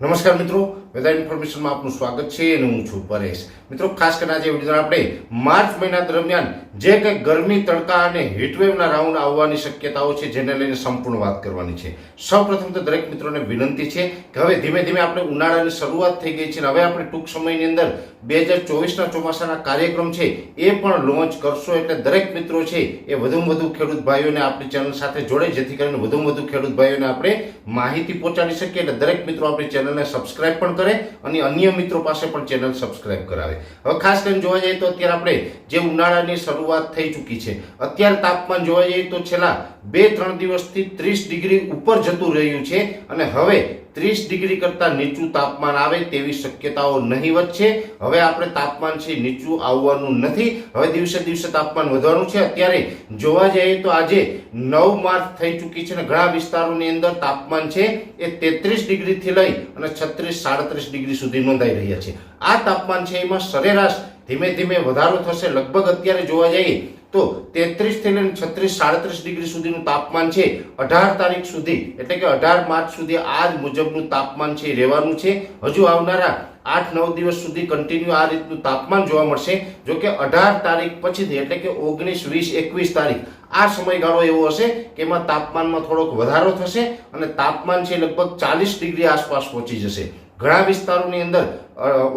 નમસ્કાર મિત્રો, વેધર ઇન્ફોર્મેશનમાં આપનું સ્વાગત છે અને હું છું પરેશ. મિત્રો, ખાસ કરીને આજે વીડિયો આપણે માર્ચ મહિના દરમિયાન જે કંઈ ગરમી, તડકા અને હીટવેવના રાઉન્ડ આવવાની શક્યતાઓ છે જેને લઈને સંપૂર્ણ વાત કરવાની છે. સૌપ્રથમ તો દરેક મિત્રોને વિનંતી છે કે હવે ધીમે ધીમે આપણે ઉનાળાની શરૂઆત થઈ ગઈ છે હવે આપણે ટૂંક સમયની અંદર બે હજાર ચોવીસના ચોમાસાના કાર્યક્રમ છે એ પણ લોન્ચ કરશો એટલે દરેક મિત્રો છે એ વધુમાં વધુ ખેડૂત ભાઈઓને આપણી ચેનલ સાથે જોડે, જેથી કરીને વધુમાં વધુ ખેડૂત ભાઈઓને આપણે માહિતી પહોંચાડી શકીએ એટલે દરેક મિત્રો આપણી ચેનલને સબસ્ક્રાઇબ પણ કરે અને અન્ય મિત્રો પાસે પણ ચેનલ સબસ્ક્રાઇબ કરાવે. હવે ખાસ કરીને જોવા જઈએ તો અત્યારે આપણે જે ઉનાળાની શરૂઆત થઈ ચૂકી છે, અત્યારે તાપમાન જોવા જઈએ તો છેલ્લા બે ત્રણ દિવસથી ત્રીસ ડિગ્રી ઉપર જતું રહ્યું છે અને હવે ત્રીસ ડિગ્રી કરતાં નીચું તાપમાન આવે તેવી શક્યતાઓ નહીવત છે હવે આપણે તાપમાન છે નીચું આવવાનું નથી. હવે દિવસે દિવસે તાપમાન વધવાનું છે. અત્યારે જોવા જઈએ તો આજે નવ માર્ચ થઈ ચૂકી છે અને ઘણા વિસ્તારોની અંદર તાપમાન છે એ તેત્રીસ ડિગ્રીથી લઈ અને છત્રીસ, સાડત્રીસ ડિગ્રી સુધી નોંધાઈ રહ્યા છે. આ તાપમાન છે એમાં સરેરાશ ધીમે ધીમે વધારો થશે. લગભગ અત્યારે જોવા જઈએ તો તેત્રીસથી લઈને છત્રીસ, સાડત્રીસ ડિગ્રી સુધીનું તાપમાન છે અઢાર તારીખ સુધી. એટલે કે અઢાર માર્ચ સુધી આ જ મુજબનું તાપમાન છે રહેવાનું છે. હજુ આવનારા આઠ, નવ દિવસ સુધી કન્ટિન્યુ આ રીતનું તાપમાન જોવા મળશે. જો કે અઢાર તારીખ પછીથી, એટલે કે ઓગણીસ, વીસ, એકવીસ તારીખ, આ સમયગાળો એવો હશે કે એમાં તાપમાનમાં થોડોક વધારો થશે અને તાપમાન છે લગભગ ચાલીસ ડિગ્રી આસપાસ પહોંચી જશે. ઘણા વિસ્તારોની અંદર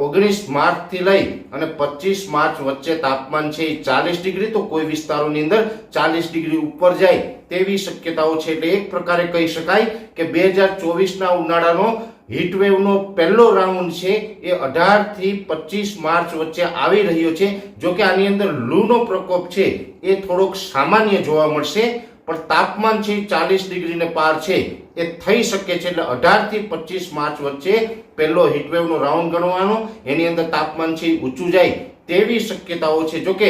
ઓગણીસ માર્ચથી લઈ અને પચીસ માર્ચ વચ્ચે તાપમાન છે એ ચાલીસ ડિગ્રી, તો કોઈ વિસ્તારોની અંદર ચાલીસ ડિગ્રી ઉપર જાય તેવી શક્યતાઓ છે. એટલે એક પ્રકારે કહી શકાય કે બે હજાર ચોવીસના ઉનાળાનો હીટવેવનો પહેલો રાઉન્ડ છે એ અઢારથી પચીસ માર્ચ વચ્ચે આવી રહ્યો છે. જો કે આની અંદર લૂનો પ્રકોપ છે એ થોડોક સામાન્ય જોવા મળશે. પણ તાપમાન છે ચાલીસ ડિગ્રીને પાર છે. એ થઈ શકે છે એટલે અઢારથી પચીસ માર્ચ વચ્ચે પહેલો હીટવેવનો રાઉન્ડ ગણવાનો. એની અંદર તાપમાન છે ઊંચું જાય તેવી શક્યતાઓ છે. જોકે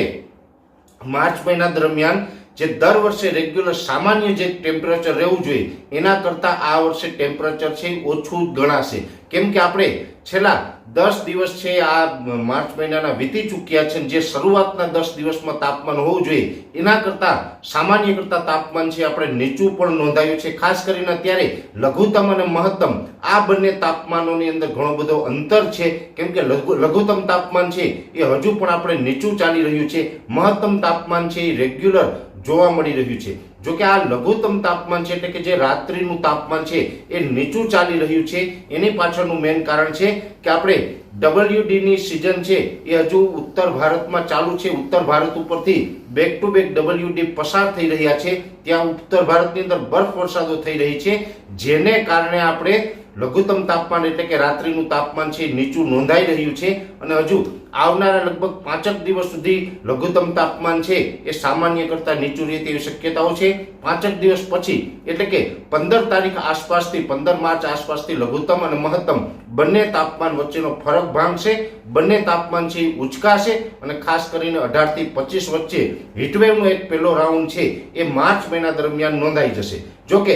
માર્ચ મહિના દરમિયાન જે દર વર્ષે રેગ્યુલર સામાન્ય જે ટેમ્પરેચર રહેવું જોઈએ, એના કરતાં આ વર્ષે ટેમ્પરેચર છે ઓછું ગણાશે. કેમ કે આપણે છેલ્લા દસ દિવસ છે આ માર્ચ મહિનાના વીતી ચૂક્યા છે જે શરૂઆતના દસ દિવસમાં તાપમાન હોવું જોઈએ, એના કરતાં સામાન્ય કરતાં તાપમાન છે આપણે નીચું પણ નોંધાયું છે. ખાસ કરીને અત્યારે લઘુત્તમ અને મહત્તમ, આ બંને તાપમાનોની અંદર ઘણો બધો અંતર છે. કેમ કે લઘુ, લઘુત્તમ તાપમાન છે એ હજુ પણ આપણે નીચું ચાલી રહ્યું છે. મહત્તમ તાપમાન છે એ રેગ્યુલર જોવા મળી રહ્યું છે. જો કે આ લઘુત્તમ તાપમાન છે એટલે કે જે રાત્રિનું તાપમાન છે એ નીચું ચાલી રહ્યું છે, એની પાછળનું મેઇન કારણ છે કે આપણે ડબલ્યુડી ની સિઝન છે એ હજુ ઉત્તર ભારતમાં ચાલુ છે. ઉત્તર ભારત ઉપરથી બેક ટુ બેક ડબલ્યુડી પસાર થઈ રહ્યા છે. ત્યાં ઉત્તર ભારતની અંદર બરફ વરસાદો થઈ રહી છે. જેને કારણે આપણે લઘુત્તમ તાપમાન એટલે કે રાત્રિનું તાપમાન છે નીચું નોંધાઈ રહ્યું છે અને હજુ આવનારા લગભગ પાંચક દિવસ સુધી લઘુત્તમ તાપમાન છે એ સામાન્ય કરતાં નીચું રહે તેવી શક્યતાઓ છે. પાંચક દિવસ પછી એટલે કે પંદર તારીખ આસપાસથી, પંદર માર્ચ આસપાસથી લઘુત્તમ અને મહત્તમ બંને તાપમાન વચ્ચેનો ફરક ભાંગશે, બંને તાપમાન છે ઉચકાશે અને ખાસ કરીને અઢારથી પચીસ વચ્ચે હીટવેવનો એક પહેલો રાઉન્ડ છે એ માર્ચ મહિના દરમિયાન નોંધાઈ જશે. જોકે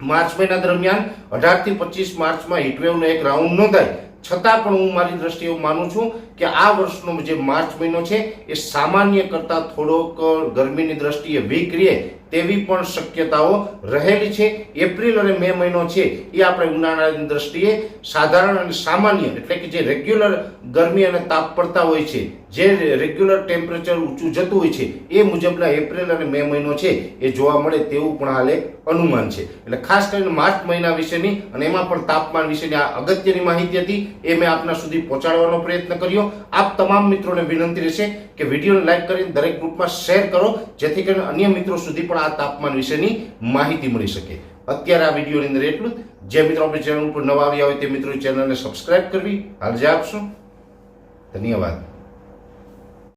માર્ચ મહિના દરમિયાન અઢારથી પચીસ માર્ચમાં હીટવેવનો એક રાઉન્ડ નોંધાય. છતાં પણ હું મારી દ્રષ્ટિએ માનું છું કે આ વર્ષનો જે માર્ચ મહિનો છે એ સામાન્ય કરતાં થોડોક ગરમીની દ્રષ્ટિએ વીક રહે તેવી પણ શક્યતાઓ રહેલી છે. એપ્રિલ અને મે મહિનો છે એ આપણે ઉનાળાની દ્રષ્ટિએ સાધારણ અને સામાન્ય એટલે કે જે રેગ્યુલર ગરમી અને તાપ પડતા હોય છે, જે રેગ્યુલર ટેમ્પરેચર ઊંચું જતું હોય છે, એ મુજબના એપ્રિલ અને મે મહિનો છે એ જોવા મળે તેવું પણ હાલ અનુમાન છે. એટલે ખાસ કરીને માર્ચ મહિના વિશેની અને એમાં પણ તાપમાન વિશેની આ અગત્યની માહિતી હતી એ મેં આપના સુધી પહોંચાડવાનો પ્રયત્ન કર્યો. આપ તમામ મિત્રોને વિનંતી રહેશે કે વિડીયોને લાઈક કરીને દરેક ગ્રુપમાં શેર કરો, જેથી કરીને અન્ય મિત્રો સુધી પણ આ તાપમાન વિશેની માહિતી મળી શકે. અત્યારે આ વિડીયોની અંદર એટલું જ. જે મિત્રો આપણી ચેનલ ઉપર નવા આવ્યા હોય તે મિત્રો ચેનલને સબસ્ક્રાઇબ કરવી. હાલ જે આપશો. ધન્યવાદ.